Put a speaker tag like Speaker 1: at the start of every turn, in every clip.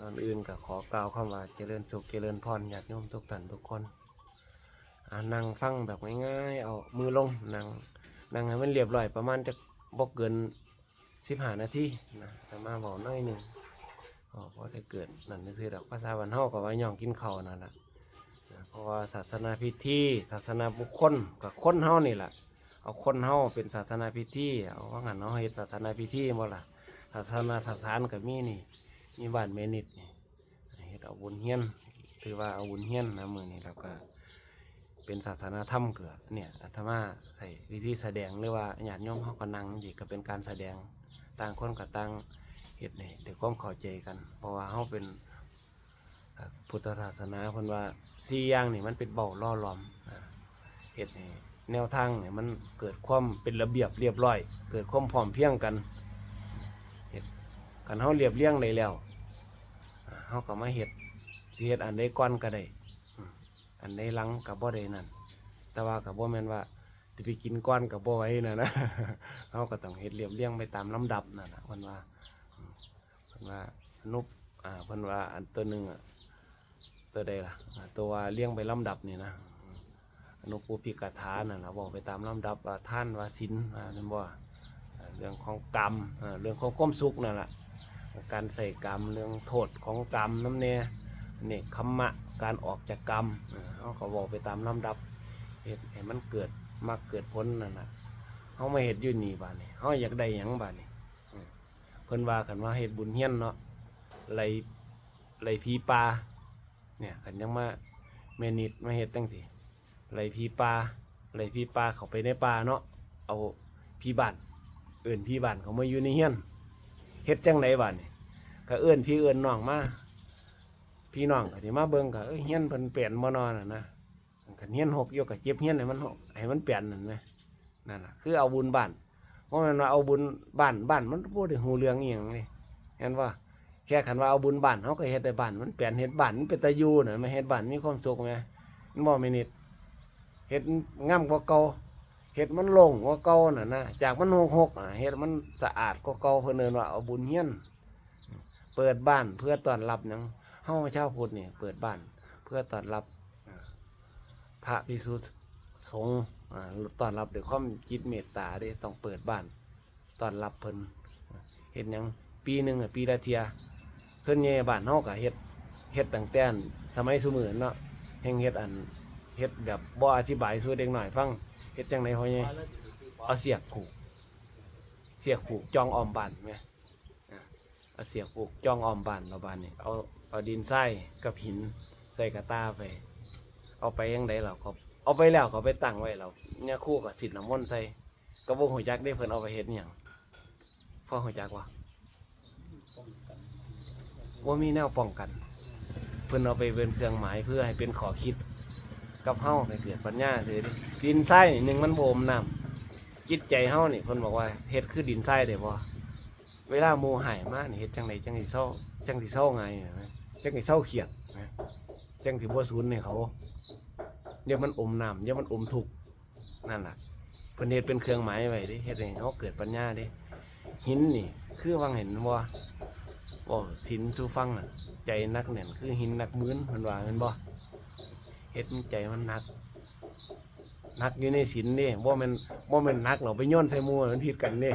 Speaker 1: ตอนอื่นก็ขอกล่าวคำว่าเจริญสุขเจริญพรญาติโยมทุกท่านทุกคนอ่านั่งฟังแบบง่ายๆเอามือลงนั่งนั่งให้มันเรียบร้อยประมาณจะบ่เกินสิบห้านาทีนะแต่มาบอกน้อยหนึ่งอ๋อพอได้เกิดนั่นนี่คือดอกภาษาวันเฮาก็ว่าย่องกินข้าวนั่นแหละนะเพราะว่าศาสนาพิธีศาสนาบุคคลกับคนเฮานี่แหละเอาคนเฮาเป็นศาสนาพิธีเอาว่างั้นเนาะเฮ็ดศาสนาพิธีบ่ล่ะศาสนาสถานก็มีนี่ มีบ้านเมนิดนี่เฮ็ดเอาบุญเฮียน ถือว่าเอาบุญเฮียนนะมือนี้แล้วก็เป็นศาสนาธรรมเกิดเนี่ยอาตมาใส่วิธีแสดงหรือว่าญาติโยมเขาก็นั่งอีกก็เป็นการแสดงต่างคนกับต่างเฮ็ดนี่เดี๋ยวความเข้าใจกัน เพราะว่าเขาเป็นพุทธศาสนาเพิ่นว่าสี่อย่างนี่มันเป็นเบาล่อหลอมเฮ็ดนี่แนวทางเนี่ยมันเกิดความเป็นระเบียบเรียบร้อย เกิดความพร้อมเพียงกันเฮ็ดกันเฮาเรียบเรียงได้แล้ว เขาก็มาเห็ดสิเห็ดอันใดก่อนก็ได้อันใดหลังกับบ่ได้นั่นแต่ว่ากับบ่แม่นว่าจะไปกินก้อนกับบ่ไหว้นะนะเขาก็ต้องเฮ็ดเรียบเรียงไปตามลำดับนั่นนะเพิ่นว่าเพิ่นว่านุปอ่าเพิ่นว่าอันตัวหนึงอะตัวใดล่ะตัวเรียงไปลำดับนี่นะอนุปูปิกถานั่นล่ะบอกไปตามลำดับว่าท่านว่าศีลอ่านั่นบ่าเรื่องของกรรมเรื่องของความสุขนั่นล่ะ การใส่กรรมเรื่องโทษของกรรมน้ำเนี่ยนี่คำมมะการออกจากกรรมเออเขาก็บอกไปตามลำดับเหตุให้มันเกิดมาเกิดพ้นนั่นนะเขาไม่เห็ดยู่นี่บ้านนี่เขาอยากได้หยังบ้านนี่เพิ่นว่ากันว่าเห็ดบุญเฮี้ยนเนาะไหลไหลพีปลาเนี่ยกันยังมาเมนิดมาเห็ดตั้งสิไหลพีปลาไหลพีปลาเขาไปในป่าเนาะเอาพี่บ้านเอื่นพี่บ้านเขามาอยู่ในเฮี้ยน เฮ็ดจังไดบ้านนี่ก็เอื้อนพี่เอื้อนน้องมาพี่น้องก็สิมาเบิ่งก็เอ้ยเฮียนเพิ่นเปลี่ยนบ่นอนน่ะนะกันเฮียนหกยู่ก็เจ็บเฮียนให้มันหกให้มันเปลี่ยนนั่นแหมนั่นล่ะคือเอาบุญบ้านเพราะมันว่าเอาบุญบ้านบ้านมันบ่ได้ฮู้เรื่องอีหยังนี่เห็นว่าแค่คันว่าเอาบุญบ้านเฮาก็เฮ็ดได้บ้านมันเปลี่ยนเฮ็ดบ้านมันเป็นตาอยู่น่ะมาเฮ็ดบ้านมีความสุขแหมมันบ่แม่นนิดเฮ็ดงามกว่าเก่า เห็ดมันลงกว่าเก่าน่ะนะจากมันหกหกอะเห็ดมันสะอาดกว่าเก่าเพิ่นเอิ้นว่าเอาบุญเฮียนเปิดบ้านเพื่อต้อนรับยังเฮาชาพุทธนี่ยเปิดบ้านเพื่อต้อนรับอ่าพระภิกษุสงฆ์ต้อนรับด้วยความจิตเมตตาด้ต้องเปิดบ้านต้อนรับเพิ่นเฮ็ดยังปีหนึงอะปีละเทียส่วนใหญ่บ้านเฮาก็เฮ็ดเฮ็ดตั้งแต่นสมัยซุมื้อเนาะแห่งเฮ็ดอันเฮ็ดแบบบ่อธิบายสู่เด็กหน้อยฟัง เฮ็ดจังไดพ่อใหญ่เอาเสียกผูก เสียกผูกจองออมบ้านแม่อะเอาเสียกผูกจองออมบ้านเราบ้านนี่เอาเอาดินทรายกับหินใส่กระตาไป เอาไปยังไดเราก็เอาไปแล้วก็ไปตั้งไว้เราเนี่ยคู่กับสิทธิ์น้ำมนต์ใส่ก็บ่ฮู้จักได้เพิ่นเอาไปเฮ็ดหยังพ่อฮู้จักว่าว่ามีแนวป้องกัน เพิ่นเอาไปเป็นเครื่องหมายเพื่อให้เป็นขอคิด กับเฮาให้เกิดปัญญาเสียดิดินทรายนี่หนึ่งมันโบมน้ำจิตใจเฮานี่เพิ่นบอกว่าเฮ็ดคือดินทรายได้บ่เวลาหมู่หายมานี่เฮ็ดจังไดจังสิเศร้าจังสิเศร้าไงนะจังสิเศร้าเครียดนะจังสิบ่สูญให้เขาเดี๋ยวมันอมน้ำเดี๋ยวมันอมทุกข์นั่นล่ะเพิ่นเฮ็ดเป็นเครื่องหมายไว้ดิเฮ็ดให้เฮาเกิดปัญญาเดิหินนี่ คือวังเห็นบ่บ่สินสู่ฟังน่ะใจนักแน่นคือหินนักมื้นเพิ่นว่าแม่นบ่ เฮ็ดใจมันหนักหนักอยู่ในศีลนี่ว่ามันว่ามันหนักเราไปย่นใส่หมูมันผิดกันนี่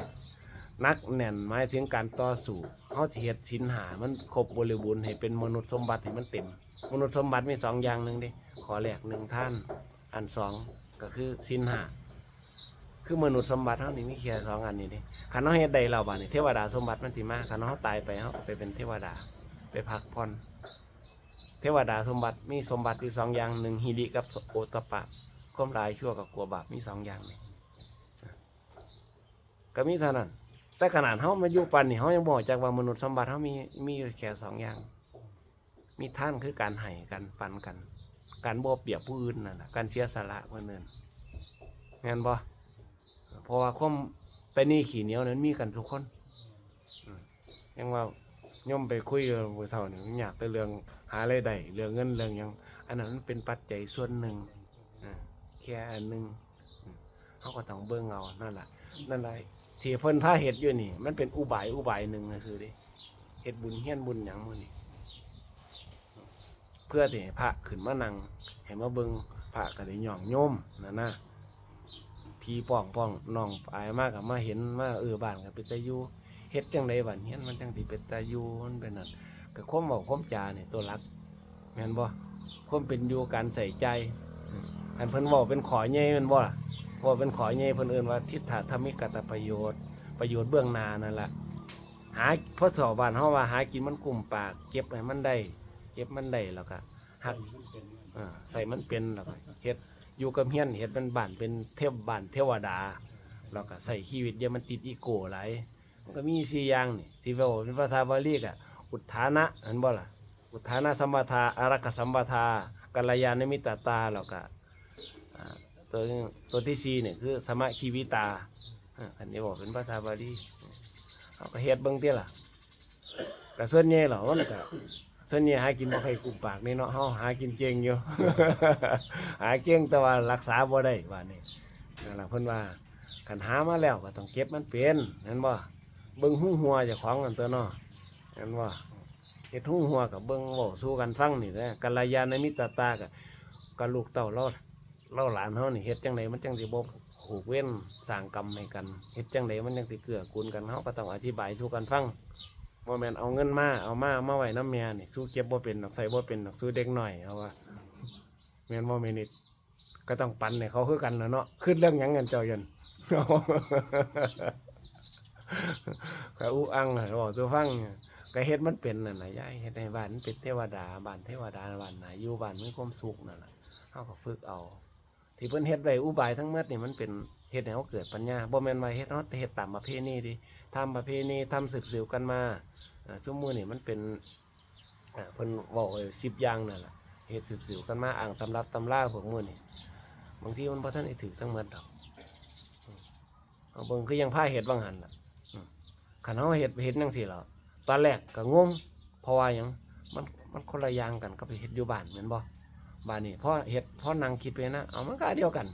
Speaker 1: นักแน่นหมายถึงการต่อสู้เฮาสิเฮ็ดศีลหามันครบบริบูรณ์ให้เป็นมนุษย์สมบัติให้มันเต็ม มนุษย์สมบัติมีสองอย่างหนึ่งดิขอแรกหนึ่งท่าน อันสองก็คือศีลหาคือมนุษย์สมบัติเฮานี่มีแค่สองอันนี้ดิคันเฮาเฮ็ดได้แล้วบัดนี้เทวดาสมบัติมันสิมาคันเฮาตายไปเฮาไปเป็นเทวดา ไปพักผ่อน เทวดาสมบัติมีสมบัติอยู่สองอย่างหนึ่งฮิริกับโอตปปะความร้ายชั่วกับกลัวบาปมีสองอย่างนี่ก็มีเท่านั้นแต่ขนาดเขามาอยู่ปันนี่เขายังบอกจากว่ามนุษย์สมบัติเขามีมีอยู่แค่สองอย่าง มีท่านคือการให้กันปันกัน การบ่เปรียบผู้อื่นนั่นแหละการเสียสละเพื่อนเนินงานบ่เพราะว่าความไปนี่ขี่เหนียวนั้นมีกันทุกคนยังว่า ย่อมไปคุยกับผู้เฒ่านี่อยากแต่เรื่องหารายได้เรื่องเงินเรื่องหยังอันนั้นมันเป็นปัจจัยส่วนหนึ่งอ่าแค่อันหนึ่งอืมเขาก็ต้องเบิ่งเอานั่นแหละนั่นแหละที่เพิ่นพาเฮ็ดอยู่นี่ มันเป็นอุบายอุบายหนึ่งนะคือดิเฮ็ดบุญเฮียนบุญหยังมื้อนี่เพื่อที่ให้พระขึ้นมานั่งให้มาเบิ่งพระก็ได้ย่องโยมนั่นนะพี่ป้องป้องน้องอายมากกับมาเห็นมาเออบ้านก็เป็นตาอยู่ เฮ็ดจังไดบัดเฮียนมันจังสิเป็นตาอยู่มันเป็นนั่นก็ความเว้าความจาเนี่ยตัวหลักแม่นบ่ความเป็นอยู่การใส่ใจอันเพิ่นเว้าเป็นขอใหญ่แม่นบ่ล่ะเว้าเป็นขอใหญ่เพิ่นเอิ้นว่าทิฏฐธรรมิกตประโยชน์ ประโยชน์เบื้องหน้านั่นล่ะหาพอสอบบ้านเฮาว่าหากินมันกลุ่มปาก เก็บให้มันได้ เก็บมันได้แล้วก็หักใส่มันเป็นแล้วก็เฮ็ดอยู่กับเฮียนเฮ็ดมันบ้านเป็นเทพบ้านเทวดาแล้วก็ใส่ชีวิตอย่ามันติดอีโก้หลาย ก็มีสี่อย่างนี่ที่เว้าเป็นภาษาบาลีก็อุทานะเห็นบ่ล่ะอุทานะสัมปทาอารักขสัมปทากัลยาณมิตรตาแล้วก็อ่าตัวตัวที่สี่เนี่ยคือสมะชีวิตาอันนี้บอกเป็นภาษาบาลีเขาก็เฮ็ดเบิ่งเตี้ยล่ะก็ส่วนใหญ่หรอมันก็ส่วนใหญ่หากินบ่ค่อยกุมปากนี่เนาะเฮาหากินเก่งอยู่ หาเก่งแต่ว่ารักษาบ่ได้ว่านี่นั่นล่ะเพิ่นว่าคันหามาแล้วก็ต้องเก็บมันเป็นนั่นบ่ เบิ่งหูหัวจ้าของกันตัวเนาะนั่นบ่าเฮ็ดหูหัวกับเบิ่งเว้าสู่กันฟังนี่แหละกัลยาณมิตรตากับกับลูกเต้าเราเราหลานเฮานี่เฮ็ดจังไดมันจังสิบ่ผูกเว้นสร้างกรรมให้กันเฮ็ดจังไดมันจังสิเกื้อกูลกันเฮาก็ต้องอธิบายสู่กันฟังบ่แม่นเอาเงินมาเอามามาไว้น้ำเมียนี่สู้เก็บบ่เป็นใส่บ่เป็นสู้เด็กหน่อยเอาว่าแม่นบ่แม่นนิดก็ต้องปันให้เขาคือกันนะเนาะขึ้นเรื่องหยังกันเจ้ายัน ก็อู้อังน่ะบอกตัวฟังเนี่ยก็เฮ็ดมันเป็นน่ะนะยายเฮ็ดให้บ้านมันเป็นเทวดาบ้านเทวดาบ้านไหนอยู่บ้านมีความสุขนั่นน่ะเฮาก็ฝึกเอา ที่เพิ่นเฮ็ดไว้อุบายทั้งหมดนี่มันเป็นเฮ็ดให้เฮาเกิดปัญญาบ่แม่นว่าเฮ็ดเฮาแต่เฮ็ดตามประเพณีดิทำประเพณีทำสืบสืบกันมาชั่วมือนี่มันเป็นเพิ่นบอกสิบอย่างนั่นแหละเหตุสืบสืบกันมาอ่างตำรับตำราพวกมือนี่บางทีมันพอท่านได้ถือทั้งหมดดอกอืมเอาเบิ่งคือยังผ้าเห็ดบางหันล่ะ ขันเขาเห็ดเห็ดจังสี่หรอตอนแรกก็งงเพราะว่าหยังมันมันคนละอย่างกันก็ไปเห็ดอยู่บ้านเหมือนบ่บ้านนี่พอเห็ดพอนั่งคิดไปนะเอามันก็อันเดียวกัน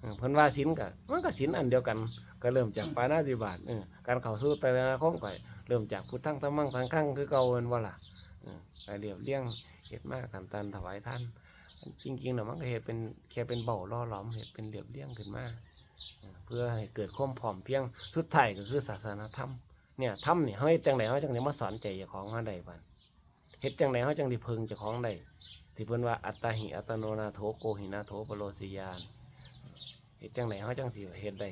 Speaker 1: เออเพิ่นว่าศีลก็มันก็ศีลอันเดียวกัน ก็เริ่มจากปานาติบาตเออการเข้าสู่ไตรนาคมก็เริ่มจากพุทธังธรรมังสังฆังคือเก่าเอิ้นว่าล่ะเออไปเรียบเรียงเฮ็ดมากันตันถวายท่าน จริงๆน่ะมันก็เฮ็ดเป็นแค่เป็นเบาล่อหลอมเฮ็ดเป็นเรียบเรียงขึ้นมา เพื่อให้เกิดความพร้อมเพียงสุดท้ายก็คือศาสนาธรรมเนี่ยธรรมนี่ยเฮาเฮ็ดจังไดเฮาจังได๋มาสอนใจเจ้าของเฮาได้บัดเฮ็ดจังไดเฮาจังได้พึงเจ้าของได้ที่เพิ่นว่าอัตตาหิอัตโนนาโถโกหินาโถปโรสิยานเฮ็ดจังไดเฮาจังสิเฮ็ดได้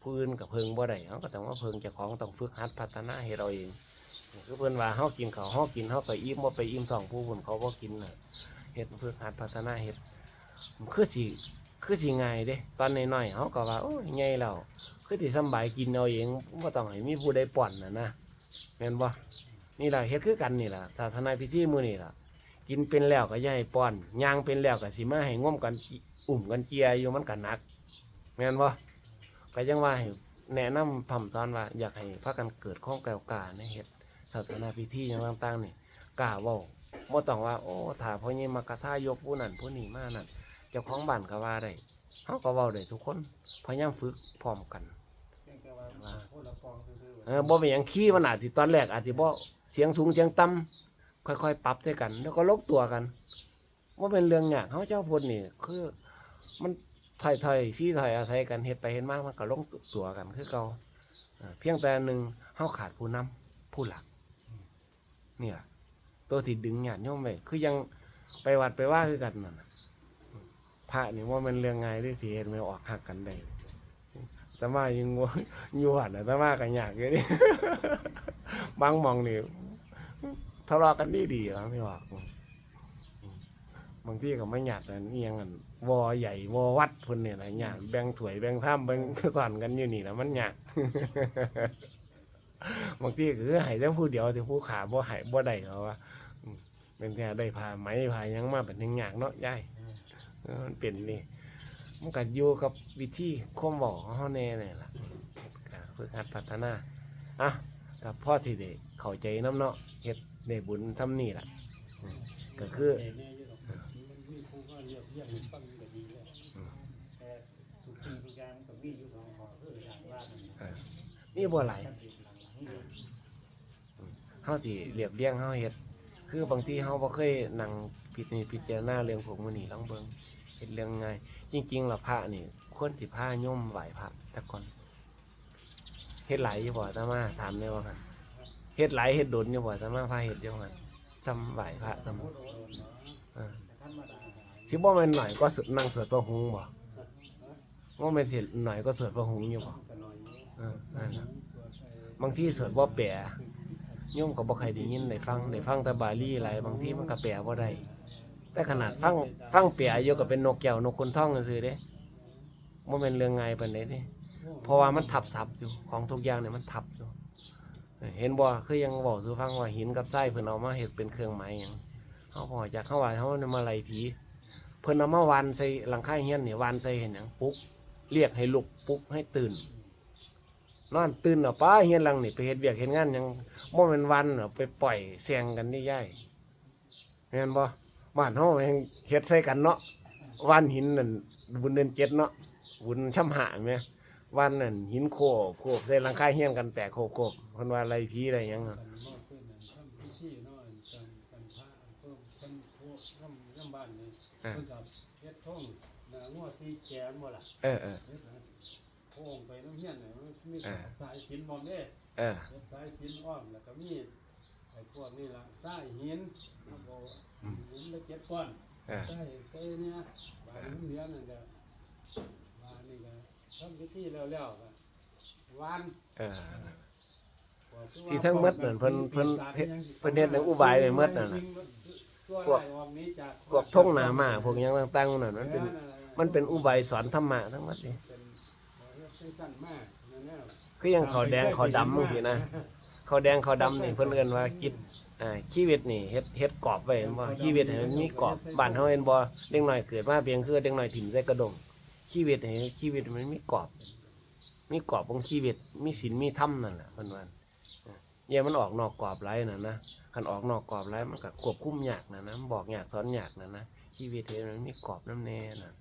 Speaker 1: ผู้อื่นกับเพิงบ่ได้เขาก็ต้องว่าเพิงเจ้าของต้องฝึกหัดพัฒนาให้เราเองคือเพิ่นว่าเฮากินเขาเฮากินเฮาไปอิ่มบ่ไปอิ่มสองผู้คนเขาบ่กินน่ะเฮ็ดฝึกหัดพัฒนาเฮ็ดมันคือสิ คือสิง่ายเด้ ตอนน้อยๆเฮาก็ว่าโอ้ยใหญ่แล้วคือสิสบายกินเอาเองบ่ต้องให้มีผู้ใดป้อนน่ะนะแม่นบ่นี่ล่ะเฮ็ดคือกันนี่ล่ะศาสนาพิธีมื้อนี้ล่ะ กินเป็นแล้วก็อย่าให้ป้อนย่างเป็นแล้วก็สิมาให้ง่มกันอุ่มกันเจียอยู่มันก็หนัก แม่นบ่ก็ยังว่าให้แนะนำพร่ำตอนว่าอยากให้พากันเกิดข้องแกวกาในเฮ็ดศาสนาพิธีอย่างต่างๆนี่กล้าเว้าบ่ต้องว่า โอ้ถ้าพ่อใหญ่มากระทายกผู้นั้นผู้นี้มานั่น จ้าของบ้านก็ว่าได้เฮาก็เว้าได้ทุกคนพยายามฝึกพร้อมกัน
Speaker 2: เพียงแต่ว่าคนละฟองซื่อๆ
Speaker 1: เออบ่เป็นหยังขี้มันอาจสิตอนแรกอาจสิบ่เสียงสูงเสียงต่ำค่อยๆ ปรับด้วยกัน แล้วก็ลกตัวกันว่าเป็นเรื่องยากเฮาเจ้าพุ่นนี่คือ มันถอยถอยๆซี่ถอยอาศัยกันเฮ็ดไปเฮ็ดมากมันก็ลงตัวกันคือเก่าเออเพียงแต่หนึ่งเฮาขาดผู้นำผู้หลักเนี่ล่ะตัวที่ดึงญาติโยมไว้คือยังไปวัดไปว่าคือกันนั่นน่ะ ระนี่ว่ามันเรื่องง่ายที่สิเฮ็ดไม่ออกหักกันได้แต่ว่ายังงวอยู่หันนะแต่ว่ากันยากอยู่ดิบางมองนี่ทะเลาะกันดีดีๆครับพี่ว่าบางที่ก็ไม่หยาดอันนี้ยังอันวอใหญ่วอวัดพิ่นเนี่ยนะหยาดแบ่งถวยแบ่งท่ามแบ่งสอนกันอยู่นี่นะมันหยาดบางที่ก็คือให้แต่ผู้เดียวแต่ผู้ขาบ่ให้บ่ได้เขาว่าอืมเป็นแค่ได้พาไหมพายังมาเป็นยังหยากเนาะยายเออ มันเป็นนี่มันก็อยู่กับวิธีความบอกของเฮาแน่นี่ยล่ะก็ฝึกหัดพัฒนาอะกับพ่อที่ได้เข้าใจน้ำเนาะเฮ็ดได้บุญทำนี่แหละอืมก็คือ
Speaker 2: แต่แน่อยู่หรอกมันมีครูก็เรียกเรียกมันฟังอยู่ก็ดีแล้ว
Speaker 1: อืม
Speaker 2: แต่ทุกสิ่งทุกอย่างต้องมีอยู่สองข้อคือทาว่านั่น
Speaker 1: เออนี่บ่หลาย
Speaker 2: ท่านสิหลังหลังนี่
Speaker 1: เฮาสิเรียบเรียงเฮาเฮ็ดคือคือบางทีเฮาบ่เคยนั่ง พิจพิจารณาเรื่องพวกมื้อนี้ลองเบิงเฮ็ดเรื่องง่ายจริงๆแล้วพระนี่ควรสิพาโยมไหวพระแต่ก่อนเฮ็ดไหลอยู่บ่อามาถามได้ว่าหั่นเฮ็ดไหลเฮ็ดดนอยู่บ่อามาพาเฮ็ดอยู่หั่นทำไหวพระทำ
Speaker 2: โคตรโด
Speaker 1: สิบ่แม่นหน่อยก็สวดนั่งสวดพระหงบ่ว่าแม่นสิหน่อยก็สวดพระหงอยู่บ่
Speaker 2: อ่า
Speaker 1: นั่นนะบางทีสวดบ่แปลโยมก็บ่ค่อยได้ยินได้ฟังได้ฟังแต่บาลีหลายบางทีมันก็แปลบ่ได้ แต่ขนาดฟังฟังแปลอยู่ก็เป็นนกแก้วนกคนท่องซื่อๆเด้บ่แม่นเรื่องง่ายปานใดเด้เพราะว่ามันทับศัพท์อยู่ของทุกอย่างเนี่ยมันทับอยู่เออเห็นบ่คือยังเว้าสู่ฟังว่าหินกับทรายเพิ่นเอามาเฮ็ดเป็นเครื่องหมายหยังเฮาพอจากเขาว่าเฮาเนี่ยมาไล่ผีเพิ่นเอามาวานใส่หลังคาเฮียนนี่วานใส่เห็นหยังปลุ๊กเรียกให้ลุกปลุ๊กให้ตื่นนอนตื่นเอาป้าเฮียนหลังนี่ไปเฮ็ดเวียกเฮ็ดงานหยังบ่แม่นวันเอาไปปล่อยเสียงกันนี่ย่ายแม่นบ่ บ้านเฮาแม่งเฮ็ดใส่กันเนาะวันหินนั่นบุญเดือนเจ็ดเนาะบุญช่ำหาแม่วันนั่นหินโคบโคบใส่หลังคาเฮียนกันแตกโคบโคบเพิ่นว่าอะไรผีอะไรหยังอะ
Speaker 3: กันมอขึ้นนั่นทำพิธีเนาะกันกันพระเพิ่มเพิ่นพวกน้ำน้ำบ้านนี่เพิ่นกับเฮ็ดท่องหน้างัวสีแกนบ่ล่ะ
Speaker 1: เออเออ
Speaker 3: เฮ็ดนะโค้งไปน้ำเฮียนน่ะมันมี
Speaker 1: อ่า
Speaker 3: สายหินบ่มเด้
Speaker 1: เออ
Speaker 3: เฮ็ดสายหินอ้อมแล้วก็มี ไอ้พวกนี้ล่ะสายหินเอาบ่หินละเจ็ดก้อน
Speaker 1: เออ
Speaker 3: ใช่ใช่เนี่ยบาดนี้เหลือนั่นก็บาดนี่ก็ทำพิธีแล้วๆก็วาน
Speaker 1: เออ ที่ทั้งหมดนั่นเพิ่นเพิ่นเฮ็ดเพิ่นเฮ็ดในอุบายไว้หมดนั่นน่ะ พวกพวกท่งหนามาพวกหยังต่างๆนั่นมันเป็น มันเป็นอุบายสอนธรรมะทั้งหมดนี่
Speaker 3: เป็น สั้นมากนั่นแหละ
Speaker 1: คืออย่างขาวแดงขาวดำบางทีนะขาวแดงขาวดำนี่เพิ่นเอิ้นว่าจิตอ่าชีวิตนี่เฮ็ดเฮ็ดกรอบไว้เห็นบ่ชีวิตให้มันมีกรอบบ้านเฮาเห็นบ่เด็กน้อยเกิดมาเพียงคือเด็กน้อยถิ่มใส่กระดงชีวิตให้ชีวิตมันมีกรอบ มีกรอบของชีวิต มีศีลมีธรรมนั่นแหละเพิ่นว่าอย่ามันออกนอกกรอบหลายน่ะนะคันออกนอกกรอบหลายมันก็ควบคุมยากน่ะนะมันบอกยากสอนยากน่ะนะชีวิตเฮ็ดมันมีกรอบนํแน่น่ะ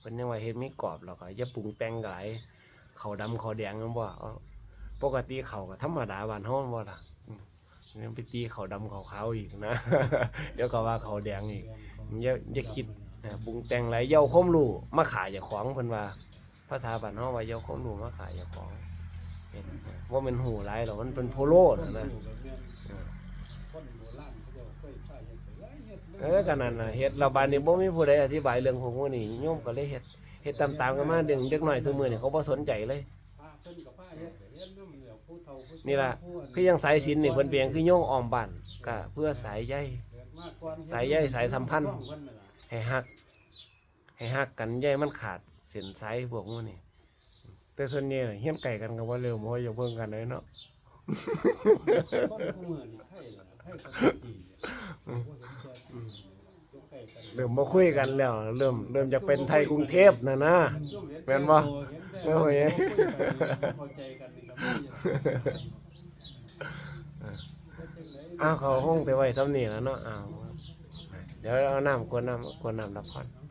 Speaker 1: เพิ่นยังว่าเฮ็ดมีกรอบแล้วก็อย่าปรุงแต่งหลาย เขาดำเขาแดงนบ่เอาปกติเขาก็ธรรมดาบ้านเฮาบ่ล่ะอืมยังไปตีเขาดำเขาขาวอีกนะ เดี๋ยวก็ว่าเขาแดงอีกอย่าอย่าคิดนะปรุงแต่งหลายเย้าความรูมาขายเจ้าของเพิ่นว่า ภาษาบ้านเฮาว่าเย้าความรูมาขายเจ้าของว่ามันหูหลายหรอมันเป็นโพโลนะนะเออ
Speaker 3: คนโบราณเขาจะเคยพาเฮ็ดไปหลายเฮ็ด
Speaker 1: เออกันนั่นน่ะเฮ็ดเราบ้านนี้บ่มีผู้ใดอธิบายเรื่องพวกนี้โยมก็เลยเฮ็ดเฮ็ดตามๆกันมาเด็กเด็กน้อยซุมื้อนี่เขาบ่สนใจเลย
Speaker 3: พาเพิ่นกับพาเฮ็ดเฮ็ดนำแล้วผู้เฒ่าผู้
Speaker 1: นี่ล่ะคือยังสายศีลนี่เพิ่นเปลียงคือโยงอ้อมบ้านก็เพื่อสายใยสายใยสายสัมพันธ์ให้ฮัก ให้ฮักกันใยมันขาดเส้นสายพวกมันนี่แต่ส่วนใหญ่น่ะเฮี้ยนไก่กันก็บ่เร็วบ่อย่าเบิ่งกันเลยเนาะ
Speaker 3: คนผู้มือนี่ไผล่ะไผก็ดี เนี่ยบ่เห็นแก่ยกไก่กัน
Speaker 1: เริ่มบ่คุยกันแล้ว เริ่มเริ่มจะเป็นไทยกรุงเทพน่ะนะแม่นบ่
Speaker 3: เห็นแต่
Speaker 1: แม่นบ่เอ้ย
Speaker 3: เข้าใจกันนี่ก็บ่
Speaker 1: อ้าวเขาห้องไปไว้ซ้ำนี่แล้วเนาะอ้าวเดี๋ยวเอาน้ำกวนน้ำกวนน้ำรับพร
Speaker 3: เอา